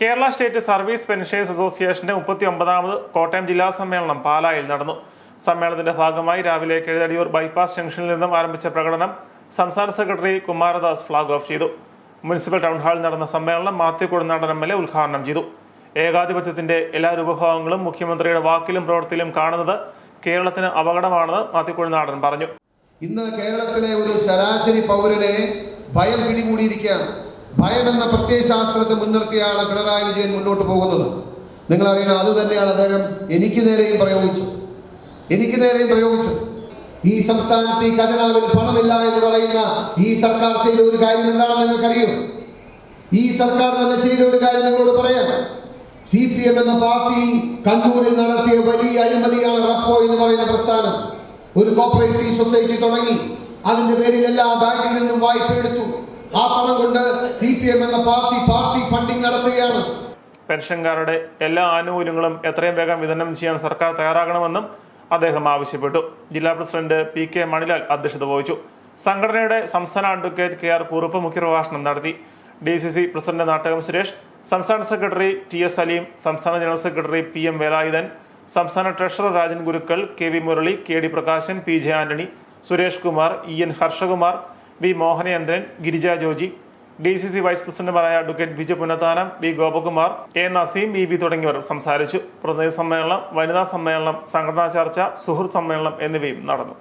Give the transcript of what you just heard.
Kerala state service pensioners അസോസിയേഷന്റെ മുപ്പത്തി ഒമ്പതാമത് കോട്ടയം ജില്ലാ സമ്മേളനം പാലായിൽ നടന്നു. സമ്മേളനത്തിന്റെ ഭാഗമായി രാവിലെ കിഴടിയൂർ ബൈപ്പാസ് ജംഗ്ഷനിൽ നിന്നും ആരംഭിച്ച പ്രകടനം സംസ്ഥാന സെക്രട്ടറി കുമാരദാസ് ഫ്ളാഗ് ഓഫ് ചെയ്തു. മുനിസിപ്പൽ ടൗൺ ഹാളിൽ നടന്ന സമ്മേളനം Mathew Kodunadan M L A ഉദ്ഘാടനം ചെയ്തു. ഏകാധിപത്യത്തിന്റെ എല്ലാ രൂപഭാവങ്ങളും മുഖ്യമന്ത്രിയുടെ വാക്കിലും പ്രവൃത്തിയിലും കാണുന്നത് കേരളത്തിന് അപകടമാണെന്ന് മാത്യു കൊടുനാടൻ പറഞ്ഞു. ഇന്ന് കേരളത്തിലെ ഒരു ശരാശരി പൗരനെ ഭയം പിടികൂടിയിരിക്കുകയാണ്. ഭയം എന്ന പ്രത്യയശാസ്ത്രത്തെ മുൻനിർത്തിയാണ് പിണറായി വിജയൻ മുന്നോട്ട് പോകുന്നത്. നിങ്ങൾ അറിയണം അത് തന്നെയാണ് അദ്ദേഹം എനിക്ക് നേരെയും പ്രയോഗിച്ചു എനിക്ക് നേരെയും പ്രയോഗിച്ചു ഈ സംസ്ഥാനത്ത് ഈ ഖജനാവിൽ പണമില്ല എന്ന് പറയുന്ന ഈ സർക്കാർ ചെയ്ത ഒരു കാര്യം എന്താണെന്ന് നിങ്ങൾക്കറിയോ? ഈ സർക്കാർ തന്നെ ചെയ്ത ഒരു കാര്യം നിങ്ങളോട് പറയാം. സി പി എം എന്ന പാർട്ടി കണ്ണൂരിൽ നടത്തിയ വലിയ അഴിമതിയാണ് റഫോ എന്ന് പറയുന്ന പ്രസ്ഥാനം. ഒരു കോപ്പറേറ്റീവ് സൊസൈറ്റി തുടങ്ങി. അതിന്റെ പേരിൽ എല്ലാ ബാങ്കിൽ നിന്നും വായ്പ എടുത്തു ആ പണം കൊണ്ട് സി പി എം എന്ന പാർട്ടി പാർട്ടി ഫണ്ടിംഗ് നടത്തുകയാണ്. പെൻഷൻകാരുടെ എല്ലാ ആനുകൂല്യങ്ങളും എത്രയും വേഗം വിതരണം ചെയ്യാൻ സർക്കാർ തയ്യാറാകണമെന്നും അദ്ദേഹം ആവശ്യപ്പെട്ടു. ജില്ലാ പ്രസിഡന്റ് പി കെ മണിലാൽ അധ്യക്ഷത വഹിച്ചു. സംഘടനയുടെ സംസ്ഥാന അഡ്വക്കേറ്റ് കെ ആർ കുറുപ്പ് മുഖ്യപ്രഭാഷണം നടത്തി. D C C president Nattakom Suresh സംസ്ഥാന സെക്രട്ടറി ടി എസ് അലീം സംസ്ഥാന general secretary P M Velayudhan സംസ്ഥാന treasurer Rajan Gurukkal K V Murali K D Prakashan P J Antony Suresh Kumar E N Harshakumar V Mohanachandran Girija Joji D C C vice പ്രസിഡന്റുമാരായ advocate Biju Punathanam B Gopakumar A Naseem B B തുടങ്ങിയവർ സംസാരിച്ചു. പ്രതിനിധി സമ്മേളനം വനിതാ സമ്മേളനം സംഘടനാ ചർച്ച സുഹൃത്ത് സമ്മേളനം എന്നിവയും നടന്നു.